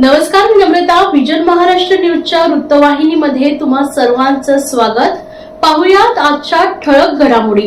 नमस्कार मी नम्रता. विजन महाराष्ट्र न्यूजच्या वृत्तवाहिनीमध्ये तुम्हा सर्वांचं स्वागत. पाहुयात आजच्या ठळक घडामोडी.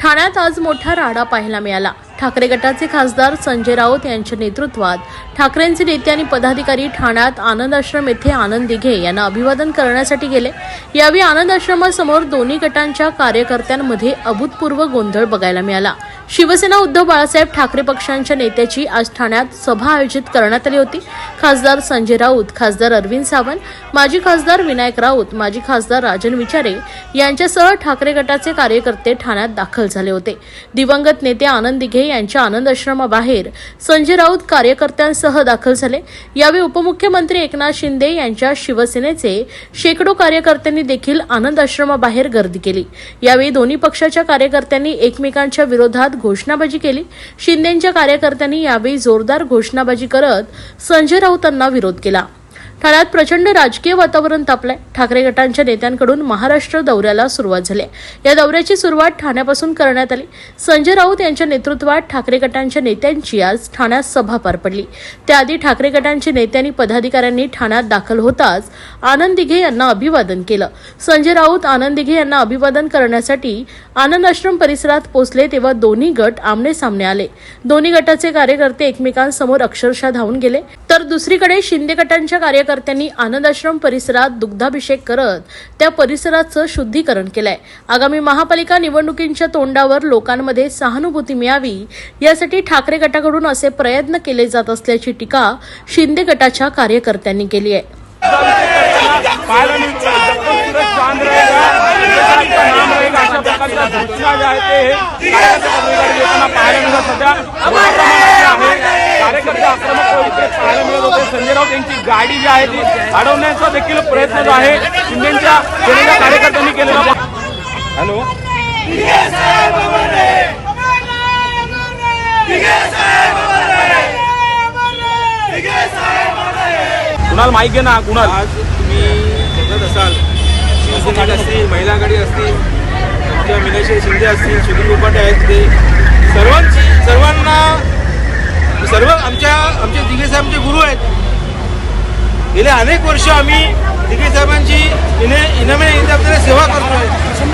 ठाण्यात आज मोठा राडा पाहायला मिळाला. ठाकरे गटाचे खासदार संजय राऊत यांच्या नेतृत्वात ठाकरेंचे नेते आणि पदाधिकारी ठाण्यात आनंद आश्रम येथे आनंद दिघे यांना अभिवादन करण्यासाठी गेले. यावेळी आनंद आश्रमासमोर दोन्ही गटांच्या कार्यकर्त्यांमध्ये अभूतपूर्व गोंधळ बघायला मिळाला. शिवसेना उद्धव बाळासाहेब ठाकरे पक्षांच्या नेत्याची आज ठाण्यात सभा आयोजित करण्यात आली होती. खासदार संजय राऊत खासदार अरविंद सावंत माजी खासदार विनायक राऊत माजी खासदार राजन विचारे यांच्यासह ठाकरे गटाचे कार्यकर्ते ठाण्यात दाखल झाले होते. दिवंगत नेते आनंद दिघे यांच्या आनंद आश्रमाबाहेर संजय राऊत कार्यकर्त्यांसह दाखल झाले. यावेळी उपमुख्यमंत्री एकनाथ शिंदे यांच्या शिवसेनेचे शेकडो कार्यकर्त्यांनी देखील आनंद आश्रमाबाहेर गर्दी केली. यावेळी दोन्ही पक्षाच्या कार्यकर्त्यांनी एकमेकांच्या विरोधात घोषणाबाजी केली. शिंदेच्या कार्यकर्त्यांनी यावेळी जोरदार घोषणाबाजी करत संजय राऊतांना विरोध केला. ठाण्यात प्रचंड राजकीय वातावरण तापलंय. ठाकरे गटांच्या नेत्यांकडून महाराष्ट्र दौऱ्याला सुरुवात झाली या दौऱ्याची सुरुवात ठाण्यापासून करण्यात आली. संजय राऊत यांच्या नेतृत्वात ठाकरे गटांच्या नेत्यांची आज ठाण्यात सभा पार पडली. त्याआधी ठाकरे गटांचे नेते आणि पदाधिकाऱ्यांनी ठाण्यात दाखल होताच आनंद दिघे यांना अभिवादन केलं. संजय राऊत आनंद दिघे यांना अभिवादन करण्यासाठी आनंद आश्रम परिसरात पोहोचले तेव्हा दोन्ही गट आमने सामने आले. दोन्ही गटाचे कार्यकर्ते एकमेकांसमोर अक्षरशः धावून गेले. तर दुसरीकडे शिंदे गटांच्या कार्यकर्त्यांनी आनंदाश्रम परिसरात दुग्धाभिषेक करत त्या परिसराचं शुद्धीकरण केलंय आगामी महापालिका निवडणुकींच्या तोंडावर लोकांमध्ये सहानुभूती मिळावी यासाठी ठाकरे गटाकडून असे प्रयत्न केले जात असल्याची टीका शिंदे गटाच्या कार्यकर्त्यांनी केली आहे अशा प्रकारच्या घोषणा ज्या आहेत ते पाहायला मिळत आहे कार्यकर्ते आक्रमक पाहायला मिळत होते संजय राऊत यांची गाडी जी आहे ती अडवण्याचा देखील प्रयत्न जो आहे शिंदेच्या सेनेच्या कार्यकर्त्यांनी केलेला हॅलो कुणाल माईक घे ना कुणाल आज तुम्ही बघत असाल शिवसेना असतील महिला आघाडी असतील आमच्या मीनाक्षी शिंदे असतील सुधीर उपाटे आहेत ते सर्वांची सर्वांना सर्व आमच्या आमचे दिघे साहेबांचे गुरु आहेत. गेले अनेक वर्ष आम्ही दिगे साहेबांची इने इनामे आपल्याला सेवा करतोय.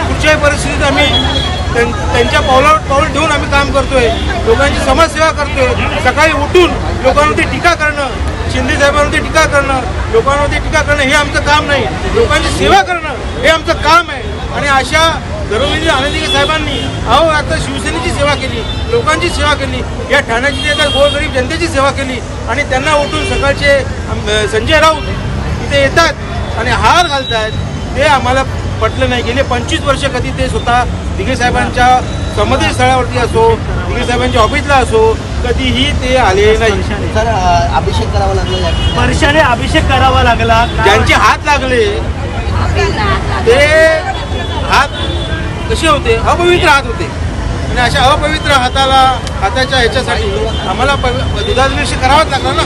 कुठच्याही परिस्थितीत आम्ही त्यां- त्यांच्या पावलावर पाऊल ठेवून आम्ही काम करतोय. लोकांची समाजसेवा करतोय. सकाळी उठून लोकांवरती टीका करणं शिंदे साहेबांवरती टीका करणं लोकांवरती टीका करणं हे आमचं काम नाही. लोकांची सेवा करणं हे आमचं काम आहे. आणि अशा धर्मवीर आनंदी साहेबांनी अहो आता शिवसेनेची सेवा केली लोकांची सेवा केली या ठाण्याची जे आता गोरगरीब जनतेची सेवा केली आणि त्यांना उठून सकाळचे संजय राऊत इथे येतात आणि हार घालतायत ते आम्हाला पटलं नाही. गेले पंचवीस वर्ष कधी ते स्वतः दिघे साहेबांच्या समाधी स्थळावरती असो दिघे साहेबांच्या ऑफिसला असो कधीही ते आले नाही. अभिषेक करावा लागला. वर्षाने अभिषेक करावा लागला. ज्यांचे हात लागले ते हात कसे होते? अपवित्र हात होते. आणि अशा अपवित्र हाताला हाताच्या ह्याच्यासाठी आम्हाला पवि- दुधाभिषेक करावाच लागला ना.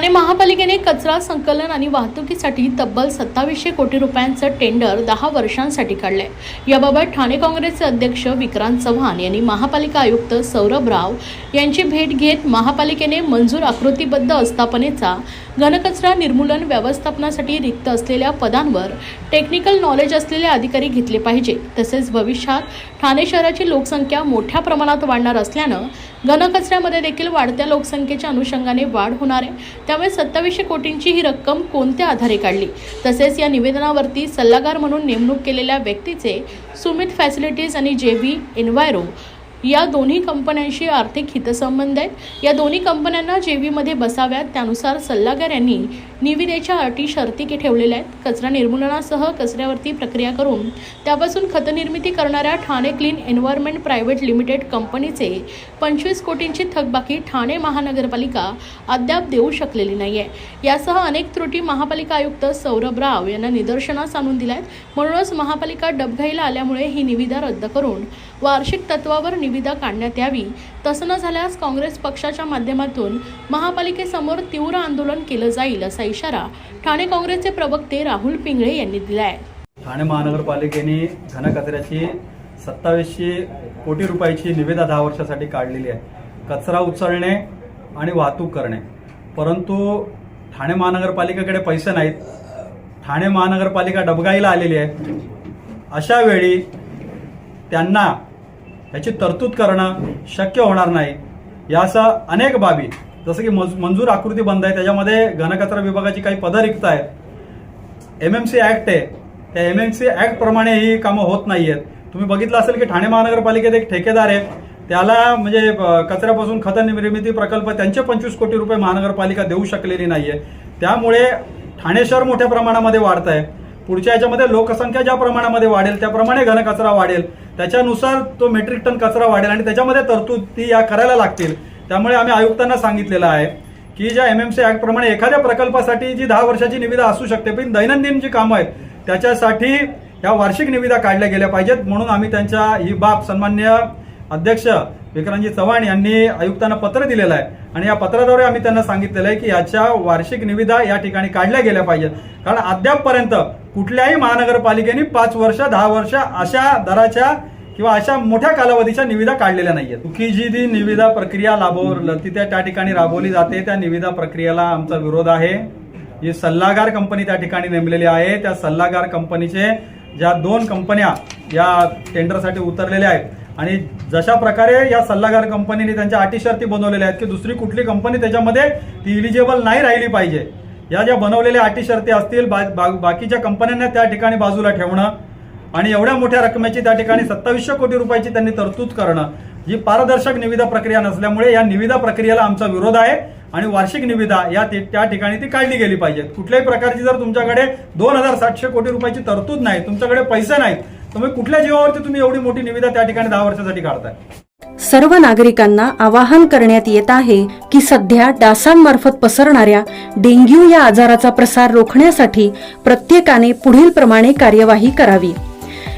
ठाणे महापालिकेने कचरा संकलन आणि वाहतुकीसाठी तब्बल सत्तावीसशे कोटी रुपयांचं टेंडर दहा वर्षांसाठी काढलंय. याबाबत ठाणे काँग्रेसचे अध्यक्ष विक्रांत चव्हाण यांनी महापालिका आयुक्त सौरभ राव यांची भेट घेत महापालिकेने मंजूर आकृतीबद्ध आस्थापनेचा घनकचरा निर्मूलन व्यवस्थापनासाठी रिक्त असलेल्या पदांवर टेक्निकल नॉलेज असलेले अधिकारी घेतले पाहिजे. तसेच भविष्यात ठाणे शहराची लोकसंख्या मोठ्या प्रमाणात वाढणार असल्यानं घनकचऱ्यामध्ये देखील वाढत्या लोकसंख्येच्या अनुषंगाने वाढ होणार आहे. त्यामुळे सत्तावीसशे कोटींची ही रक्कम कोणत्या आधारे काढली? तसेच या निवेदनावरती सल्लागार म्हणून नेमणूक केलेल्या व्यक्तीचे सुमित फॅसिलिटीज आणि जे व्ही एन्व्हायरो या दोन्ही कंपन्यांशी आर्थिक हितसंबंध आहेत. या दोन्ही कंपन्यांना जेवीमध्ये बसाव्यात त्यानुसार सल्लागार यांनी निविदेच्या अटी शर्ती ठेवलेल्या आहेत. कचरा निर्मूलनासह कचऱ्यावरती प्रक्रिया करून त्यापासून खतनिर्मिती करणाऱ्या Thane clean environment private limited कंपनीचे पंचवीस कोटींची थकबाकी ठाणे महानगरपालिका अद्याप देऊ शकलेली नाही आहे यासह अनेक त्रुटी महापालिका आयुक्त सौरभ राव यांना निदर्शनास आणून दिल्या आहेत म्हणूनच महापालिका डबघाईला आल्यामुळे ही निविदा रद्द करून वार्षिक तत्वावर निविदा काढण्यात यावी. तसं न झाल्यास काँग्रेस पक्षाच्या माध्यमातून महापालिकेसमोर तीव्र आंदोलन केलं जाईल असा इशारा ठाणे काँग्रेसचे प्रवक्ते राहुल पिंगळे यांनी दिला आहे ठाणे महानगरपालिकेने घनकचऱ्याची सत्तावीसशे कोटी रुपयाची निविदा दहा वर्षासाठी काढलेली आहे. कचरा उचलणे आणि वाहतूक करणे. परंतु ठाणे महानगरपालिकेकडे पैसे नाहीत. ठाणे महानगरपालिका डबगाईला आलेली आहे. अशा वेळी त्यांना याची तरतूद करणं शक्य होणार नाही. यासह अनेक बाबी जसं की मज मंजूर आकृती बंद आहे त्याच्यामध्ये घनकचरा विभागाची काही पदं रिक्त आहेत. एम एम सी ॲक्ट आहे. त्या एम एम सी ॲक्टप्रमाणे ही कामं होत नाही आहेत तुम्ही बघितलं असेल की ठाणे महानगरपालिकेत एक ठेकेदार आहे. त्याला म्हणजे कचऱ्यापासून खत निर्मिती प्रकल्प त्यांचे पंचवीस कोटी रुपये महानगरपालिका देऊ शकलेली नाही आहे त्यामुळे ठाणे शहर मोठ्या प्रमाणामध्ये वाढत आहे पुढच्या याच्यामध्ये लोकसंख्या ज्या प्रमाणामध्ये वाढेल त्याप्रमाणे घनकचरा वाढेल. त्याच्यानुसार तो मेट्रिक टन कचरा वाढेल आणि त्याच्यामध्ये तरतूद ती या करायला लागतील. त्यामुळे आम्ही आयुक्तांना सांगितलेलं आहे की ज्या एम एम सी ऍक्ट प्रमाणे एखाद्या प्रकल्पासाठी जी दहा वर्षाची निविदा असू शकते पण दैनंदिन जी कामं आहेत त्याच्यासाठी या वार्षिक निविदा काढल्या गेल्या पाहिजेत. म्हणून आम्ही त्यांच्या ही बाब सन्मान्य अध्यक्ष विक्रांतजी चव्हाण यांनी आयुक्तांना पत्र दिलेलं आहे. आणि या पत्राद्वारे आम्ही त्यांना सांगितलेलं आहे की याच्या वार्षिक निविदा या ठिकाणी काढल्या गेल्या पाहिजेत. कारण अद्यापपर्यंत कुठल्याही महानगरपालिकेने पाच वर्ष दहा वर्ष अशा दराच्या किंवा अशा मोठ्या कालावधीच्या निविदा काढलेल्या नाहीयेत. चुकी जी ती निविदा प्रक्रिया राबवलं ती त्या ठिकाणी राबवली जाते. त्या निविदा प्रक्रियेला आमचा विरोध आहे. जी सल्लागार कंपनी त्या ठिकाणी नेमलेली आहे त्या सल्लागार कंपनीचे ज्या दोन कंपन्या या टेंडरसाठी उतरलेल्या आहेत आणि जशा प्रकारे या सल्लागार कंपनीने त्यांच्या अटी शर्ती बनवलेल्या आहेत की दुसरी कुठली कंपनी त्याच्यामध्ये ती इलिजिबल नाही राहिली पाहिजे. या ज्या बनवलेल्या अटी शर्ती असतील बा, बा, बाकीच्या कंपन्यांना त्या ठिकाणी बाजूला ठेवणं आणि एवढ्या मोठ्या रकमेची त्या ठिकाणी सत्तावीसशे कोटी रुपयाची त्यांनी तरतूद करणं ही पारदर्शक निविदा प्रक्रिया नसल्यामुळे या निविदा प्रक्रियेला आमचा विरोध आहे. आणि वार्षिक निविदा या त्या ठिकाणी ती काढली गेली पाहिजे कुठल्याही प्रकारची जर तुमच्याकडे दोन हजार सातशे कोटी रुपयाची तरतूद नाही तुमच्याकडे पैसे नाहीत तुम्ही कुठल्या जीवावरती तुम्ही एवढी मोठी निविदा त्या ठिकाणी दहा वर्षासाठी काढताय? सर्व नागरिकांना आवाहन करण्यात येत आहे की सध्या डासांमार्फत पसरणाऱ्या डेंग्यू या आजाराचा प्रसार रोखण्यासाठी प्रत्येकाने पुढील प्रमाणे कार्यवाही करावी.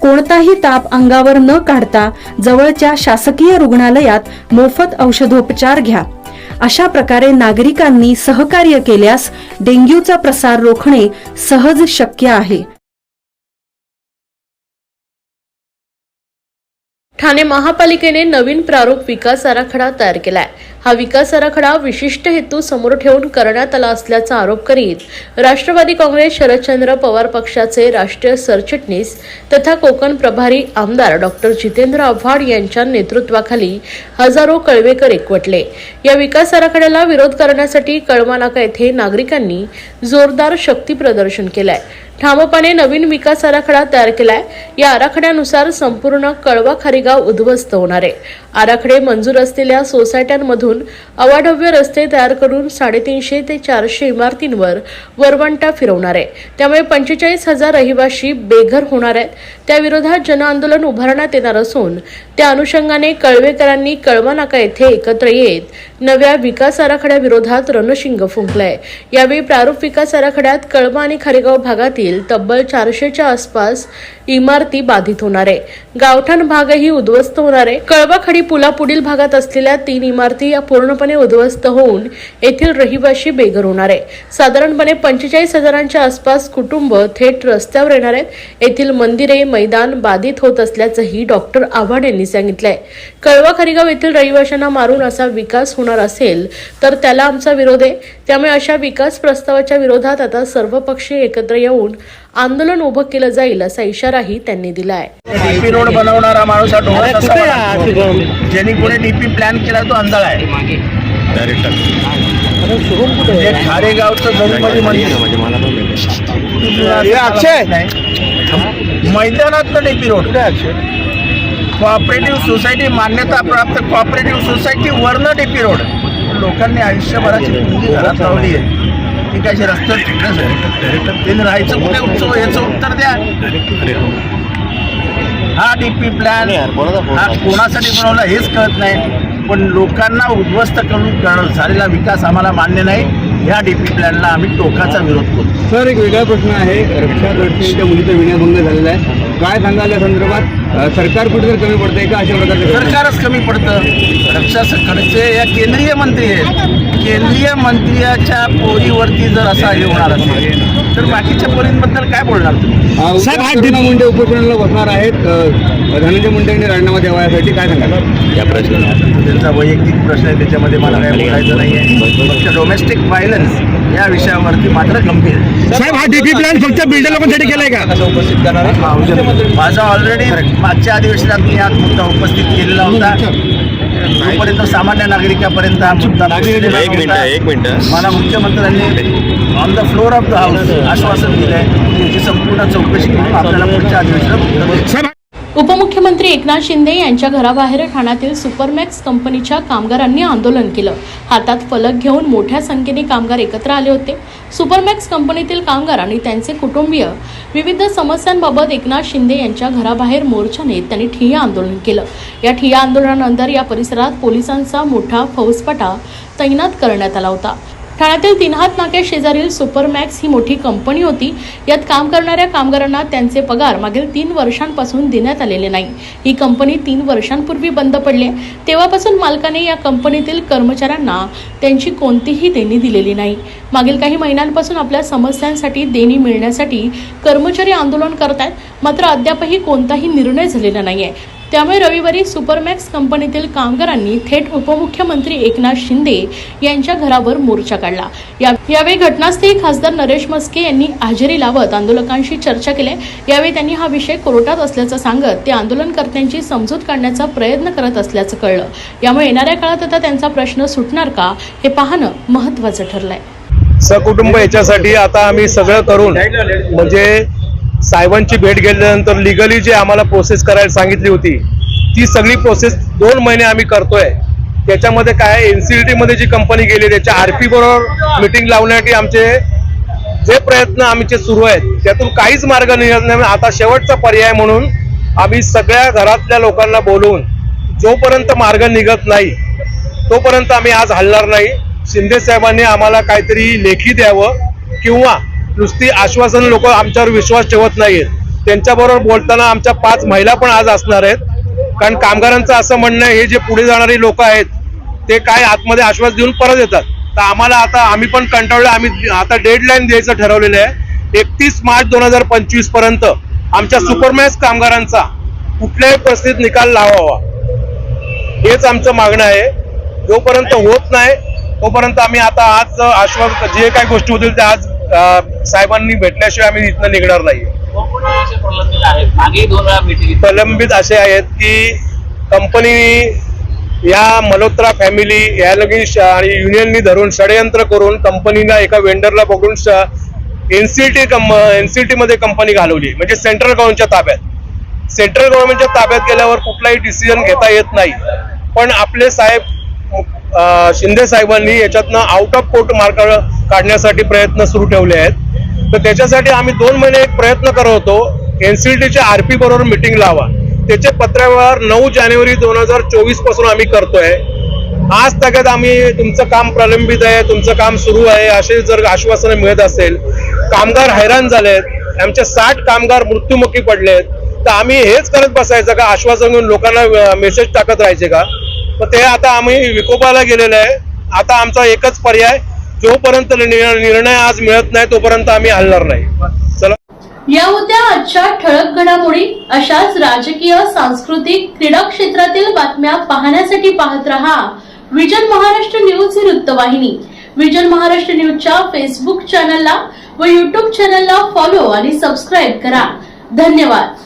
कोणताही ताप अंगावर न काढता जवळच्या शासकीय रुग्णालयात मोफत औषधोपचार घ्या. अशा प्रकारे नागरिकांनी सहकार्य केल्यास डेंग्यूचा प्रसार रोखणे सहज शक्य आहे. ठाणे महापालिकेने नवीन प्रारूप विकास आराखडा तयार केलाय. हा विकास आराखडा विशिष्ट हेतू समोर ठेवून करण्यात आला असल्याचा आरोप करीत राष्ट्रवादी काँग्रेस शरदचंद्र पवार पक्षाचे राष्ट्रीय सरचिटणीस तथा कोकण प्रभारी आमदार डॉक्टर जितेंद्र आव्हाड यांच्या नेतृत्वाखाली हजारो कळवेकर एकवटले. या विकास आराखड्याला विरोध करण्यासाठी कळवा नाका येथे नागरिकांनी जोरदार शक्ती प्रदर्शन केलंय. ठामपणे नवीन विकास आराखडा तयार केलाय. या आराखड्यानुसार संपूर्ण कळवा खारीगाव उद्ध्वस्त होणार आहे. आराखडे मंजूर असलेल्या सोसायट्यांमधून अवाढव्य रस्ते तयार करून साडेतीनशे ते चारशे इमारतींवर वरवंटा फिरवणार आहे. त्यामुळे पंचेचाळीस हजार रहिवाशी बेघर होणार आहेत. त्याविरोधात जनआंदोलन उभारण्यात येणार असून त्या अनुषंगाने कळवेकरांनी कळवा नाका येथे एकत्र येत नव्या विकास आराखड्याविरोधात रणशिंग फुंकलंय. यावेळी प्रारूप विकास आराखड्यात कळवा आणि खारेगाव भागातील तब्बल चारशेच्या आसपास इमारती बाधित होणार आहे. गावठाण भागही उद्ध्वस्त होणार आहे. कळवा खडी पुलापुढील भागात असलेल्या तीन इमारती या पूर्णपणे उद्ध्वस्त होऊन येथील रहिवाशी बेघर होणार आहे साधारणपणे पंचेचाळीस हजारांच्या आसपास कुटुंब थेट रस्त्यावर येणार आहेत. येथील मंदिरे मैदान बाधित होत असल्याचंही डॉक्टर आव्हाड यांनी सांगितलंय. कळवा खरीगाव येथील रहिवाशांना मारून असा विकास होणार असेल तर त्याला आमचा विरोध आहे. त्यामुळे अशा विकास प्रस्तावाच्या विरोधात आता सर्वपक्षीय एकत्र येऊन आंदोलन उभं केलं जाईल असा इशाराही त्यांनी दिलाय. डीपी रोड बनवणारा माणूस हा ज्यांनी पुढे डीपी प्लॅन केला तो अंधाळ आहे. जे खारेगावचं गणपती मंदिर. अक्षय! मैदानातलं डीपी रोड. कॉपरेटिव्ह सोसायटी मान्यता प्राप्त कॉपरेटिव्ह सोसायटी वरनं डीपी रोड. लोकांनी आयुष्यभराची घरात लावली आहे. ती काय अशी रस्त्यावर फिरण्यासाठी त्यांनी राहायचं कुठे? उत्सव याचं उत्तर द्या. हा. डीपी प्लॅन हा कोणासाठी बनवला हेच कळत नाही. पण लोकांना उद्ध्वस्त करून करणं झालेला विकास आम्हाला मान्य नाही. या डीपी प्लॅनला आम्ही टोकाचा विरोध करतो सर एक वेगळा प्रश्न आहे. रक्षा खडसेंच्या मुलीचा विनयभंग झालेला आहे. काय सांगाल या संदर्भात? सरकार कुठेतरी कमी पडतंय का अशा प्रकारचे? सरकारच कमी पडतं. रक्षा खडसे या केंद्रीय मंत्री आहेत. केंद्रीय मंत्र्याच्या पोरीवरती जर असा हे होणार असेल तर बाकीच्या पोरींबद्दल काय बोलणार तुम्ही? मुंडे उपोषणाला बसणार आहेत. धनंजय मुंडे यांनी राजीनामा द्यावा यासाठी काय सांगाल? त्यांचा वैयक्तिक प्रश्न आहे त्याच्यामध्ये मला काही बोलायचं नाही आहे फक्त डोमेस्टिक व्हायलन्स या विषयावरती मात्र गंभीर आहे. साहेब हा डीपी प्लॅन फक्त बिल्डर लोकांसाठी केलाय का? माझा ऑलरेडी मागच्या अधिवेशनात मी हा मुद्दा उपस्थित केलेला होता. जोपर्यंत सामान्य नागरिकापर्यंत हा मुद्दा मला मुख्यमंत्र्यांनी on the floor of the house आश्वासन दिलंय. की याची संपूर्ण चौकशी करून आपल्याला पुढच्या अधिवेशनात. उपमुख्यमंत्री एकनाथ शिंदे यांच्या घराबाहेर ठाण्यातील सुपरमॅक्स कंपनीच्या कामगारांनी आंदोलन केलं. हातात फलक घेऊन मोठ्या संख्येने कामगार एकत्र आले होते. सुपरमॅक्स कंपनीतील कामगार आणि त्यांचे कुटुंबीय विविध समस्यांबाबत एकनाथ शिंदे यांच्या घराबाहेर मोर्चाने त्यांनी ठिय्या आंदोलन केलं. या ठिय्या आंदोलनानंतर या परिसरात पोलिसांचा मोठा फौजपटा तैनात करण्यात आला होता. ठाण्यातील तिनहात नाक्या शेजारील सुपरमॅक्स ही मोठी कंपनी होती. यात काम करणाऱ्या कामगारांना त्यांचे पगार मागील तीन वर्षांपासून देण्यात आलेले नाही. ही कंपनी तीन वर्षांपूर्वी बंद पडली. आहे. तेव्हापासून मालकाने या कंपनीतील कर्मचाऱ्यांना त्यांची कोणतीही देणी दिलेली नाही. मागील काही महिन्यांपासून आपल्या समस्यांसाठी देणी मिळण्यासाठी कर्मचारी आंदोलन करत आहेत मात्र अद्यापही कोणताही निर्णय झालेला नाही आहे त्यामुळे रविवारी सुपरमॅक्स कंपनीतील कामगारांनी थेट उपमुख्यमंत्री एकनाथ शिंदे यांच्या घरावर मोर्चा काढला. यावेळी घटनास्थळी खासदार नरेश मस्के यांनी हजेरी लावत आंदोलकांशी चर्चा केली. यावेळी त्यांनी हा विषय कोर्टात असल्याचं सांगत ते आंदोलनकर्त्यांची समजूत काढण्याचा प्रयत्न करत असल्याचं कळलं. यामुळे येणाऱ्या काळात आता त्यांचा प्रश्न सुटणार का हे पाहणं महत्वाचं ठरलंय. सकुटुंब याच्यासाठी आता आम्ही सगळं करून म्हणजे साहेबांची भेट घेतल्यानंतर लिगली जे आम्हाला प्रोसेस करायला सांगितली होती ती सगळी प्रोसेस दोन महिने आम्ही करतोय. त्याच्यामध्ये काय एनसीडीटी मध्ये जी कंपनी गेली त्याच्या आरपी बरोबर मिटिंग लावण्यासाठी आमचे जे प्रयत्न आमचे सुरू आहेत त्यातून काहीच मार्ग निघत नाही. आता शेवटचा पर्याय म्हणून आम्ही सगळ्या घरातल्या लोकांना बोलवून जोपर्यंत मार्ग निघत नाही तोपर्यंत आम्ही आज हलणार नाही. शिंदे साहेबांनी आम्हाला काहीतरी लेखी द्यावं किंवा नुसती आश्वासन लोक आमच्यावर विश्वास ठेवत नाहीत. त्यांच्याबरोबर बोलताना आमच्या पाच महिला पण आज असणार आहेत. कारण कामगारांचं असं म्हणणं आहे हे जे पुढे जाणारी लोक आहेत ते काय आतमध्ये आश्वास देऊन परत येतात. तर आम्हाला आता आम्ही पण कंटाळलो आम्ही आता डेडलाईन द्यायचं ठरवलेलं आहे. एकतीस मार्च दोन हजार पंचवीसपर्यंत आमच्या सुपरमॅक्स कामगारांचा कुठल्याही परिस्थितीत निकाल लावावा. हेच आमचं मागणं आहे. जोपर्यंत होत नाही तोपर्यंत आम्ही आता आज आश्वास जे काही गोष्टी होतील त्या आज साहेबांनी भेटल्याशिवाय आम्ही इथनं निघणार नाही प्रलंबित असे आहेत की कंपनी या मल्होत्रा फॅमिली या लगीन श- आणि युनियननी धरून षडयंत्र करून कंपनीला एका वेंडरला पकडून एनसीटी एनसीटी मध्ये कंपनी घालवली. म्हणजे सेंट्रल गव्हर्नमेंटच्या ताब्यात. सेंट्रल गव्हर्नमेंटच्या ताब्यात गेल्यावर कुठलाही डिसिजन घेता येत नाही. पण आपले साहेब शिंदे साहेबांनी याच्यातनं आउट ऑफ कोर्ट मार्क काढण्यासाठी प्रयत्न सुरू ठेवले आहेत. तर त्याच्यासाठी आम्ही दोन महिने एक प्रयत्न करत होतो एनसीटीच्या आरपी बरोबर मिटिंग लावा. त्याचे पत्रव्यवहार नऊ जानेवारी दोन हजार चोवीसपासून आम्ही करतोय. आज तगत आम्ही तुमचं काम प्रलंबित आहे तुमचं काम सुरू आहे असे जर आश्वासनं मिळत असेल कामगार हैराण झालेत आमचे साठ कामगार मृत्युमुखी पडलेत तर आम्ही हेच करत बसायचं का? आश्वासन घेऊन लोकांना मेसेज टाकत राहायचे का? तर ते आता आम्ही विकोपाला गेलेलं आहे. आता आमचा एकच पर्याय जोपर्यंत निर्णय आज मिळत नाही तोपर्यंत आम्ही हलणार नाही. चला. या होत्या आजच्या ठळक घडामोडी. अशाच राजकीय सांस्कृतिक क्रीडा क्षेत्रातील बातम्या पाहण्यासाठी पाहत रहा विजन महाराष्ट्र न्यूज ही वृत्तवाहिनी. विजन महाराष्ट्र न्यूजच्या फेसबुक चॅनलला व युट्यूब चॅनलला फॉलो आणि सबस्क्राईब करा. धन्यवाद.